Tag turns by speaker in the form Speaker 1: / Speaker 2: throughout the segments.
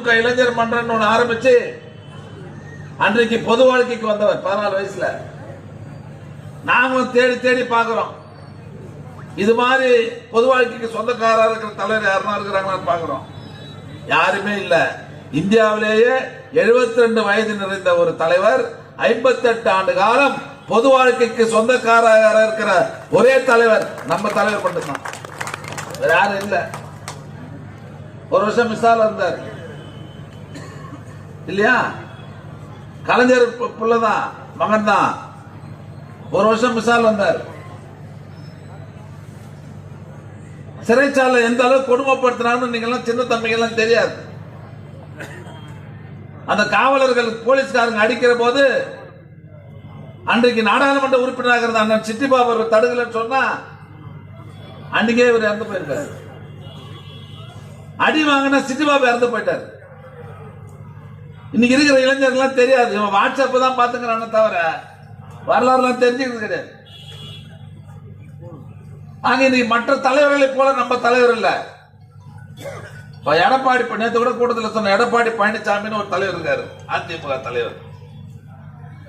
Speaker 1: திமுக இளைஞர் மன்றம்னு ஒன்று ஆரம்பிச்சு அன்றைக்கு பொது வாழ்க்கைக்கு வந்தவர் பதினாலு வயசுல. நாங்களும் தேடி தேடி பார்க்கிறோம். இது மாதிரி பொது வாழ்க்கைக்கு சொந்தக்காரா இருக்கிற தலைவர் யாருன்னா இருக்கிறாங்களான்னு பார்க்கிறோம். யாருமே இல்ல. இந்தியாவிலேயே 72 ரெண்டு வயது நிறைந்த ஒரு தலைவர் 58 ஆண்டு காலம் பொது வாழ்க்கைக்கு சொந்தக்காரராக இருக்கிற ஒரே தலைவர் நம்ம தலைவர் மட்டும்தான். வேற யாரும் இல்ல. ஒரு வருஷம் மிஸ்ஸால இருந்தார். இல்லையா? கலைஞர் பிள்ளைதான் மகன் தான் ஒரு வருஷம் மிசால் வந்தார். சிறைச்சாலை எந்த அளவுக்கு கொடுமைப்படுத்துனான்னு நீங்க எல்லாம் சின்ன தம்பிகள்லாம் தெரியாது. அந்த காவலர்கள் போலீஸ்காரங்க அடிக்கிற போது அன்றைக்கு நாடாளுமன்ற உறுப்பினராக இருந்த அண்ணன் சிட்டிபாபு அவர் தடுக்கலன்னு சொன்னா அன்னைக்கே இவர் இறந்து போயிருக்காரு. அடி வாங்கினா சிட்டிபாபு இறந்து போயிட்டார். இன்னைக்கு இருக்கிற இளைஞர்கள்லாம் தெரியாது. இவன் வாட்ஸ்அப் தான் பாத்துக்கிறானே தவிர வரலாறுலாம் தெரிஞ்சுக்கிறது கிடையாது. ஆக இன்னைக்கு மற்ற தலைவர்களை போல நம்ம தலைவர் இல்லை. இப்போ எடப்பாடி நேற்று கூட கூட்டத்தில் சொன்ன எடப்பாடி பழனிசாமின்னு ஒரு தலைவர் இருக்காரு அதிமுக தலைவர்.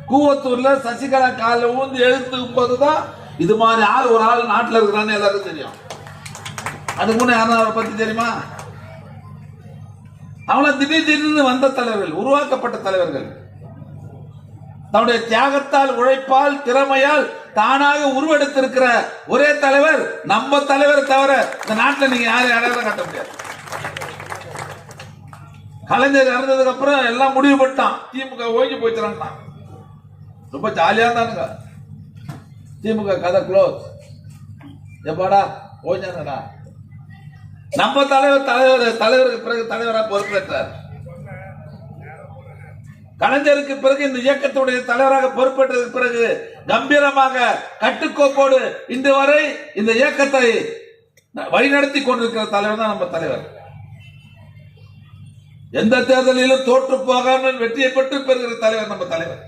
Speaker 1: கூவத்தூர்ல சசிகலா காலில் ஊந்து எழுத்துக்கும் போதுதான் இது மாதிரி ஆள் ஒரு ஆள் நாட்டில் இருக்கிறான்னு எல்லாருக்கும் தெரியும். அதுக்கு முன்னே யாரும் அவரை பத்தி தெரியுமா? அவங்கள திடீர் திடீர்னு வந்த தலைவர்கள் உருவாக்கப்பட்ட தலைவர்கள். தன்னுடைய தியாகத்தால் உழைப்பால் திறமையால் தானாக உருவெடுத்திருக்கிற ஒரே தலைவர் நம்ம தலைவர் தவிர இந்த நாட்டில் நீங்க யாரும் அடையாளம் காட்ட முடியாது. கலைஞர் இறந்ததுக்கு அப்புறம் எல்லாம் முடிவு பண்ணிட்டான். திமுக ஓய்ஞ்சு போயிடுறான் ரொம்ப ஜாலியா இருந்தானுங்க. திமுக கதை க்ளோஸ் எப்பாடா? ஓய்ஞ்சானடா நம்ம தலைவர் தலைவர் தலைவருக்கு பிறகு தலைவராக பொறுப்பேற்றார். கலைஞருக்கு பிறகு இந்த இயக்கத்துடைய தலைவராக பொறுப்பேற்றதுக்கு பிறகு கம்பீரமாக கட்டுக்கோப்போடு இன்று வரை இந்த இயக்கத்தை வழிநடத்தி கொண்டிருக்கிற தலைவர் தான் நம்ம தலைவர். எந்த தேர்தலிலும் தோற்று போகாமல் வெற்றியை பெற்று பெறுகிற தலைவர் நம்ம தலைவர்.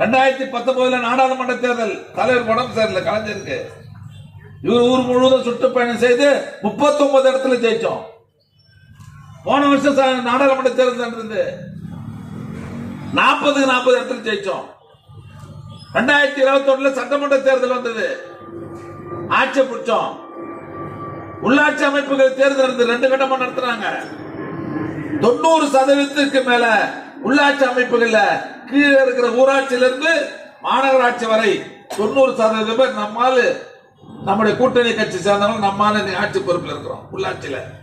Speaker 1: ரெண்டாயிரத்தி பத்தொன்பதுல நாடாளுமன்ற தேர்தல் தலைவர் உடம்பு சரியில்லை கலைஞருக்கு. இவர் ஊர் முழுவதும் சுற்றுப்பயணம் செய்து 39 இடத்துல ஜெயிச்சோம். போன வருஷம் நாடாளுமன்ற தேர்தல் நடந்தது. நாற்பதுக்கு நாற்பது இடத்துல ஜெயிச்சோம். ரெண்டாயிரத்தி இருபத்தி ஒண்ணுல சட்டமன்ற தேர்தல் வந்தது. ஆட்சி பிடிச்சோம். உள்ளாட்சி அமைப்புகள் தேர்தல் நடந்தது. ரெண்டு கட்டமா நடத்துறாங்க தொண்ணூறு சதவீதத்துக்கு மேல உள்ளாட்சி அமைப்புகள்ல கீழே இருக்கிற ஊராட்சியிலிருந்து மாநகராட்சி வரை தொண்ணூறு சதவீதம் நம்மால் நம்முடைய கூட்டணி கட்சி சேர்ந்தவங்க நம்மான ஆட்சி பொறுப்பில் இருக்கிறோம். உள்ளாட்சியில.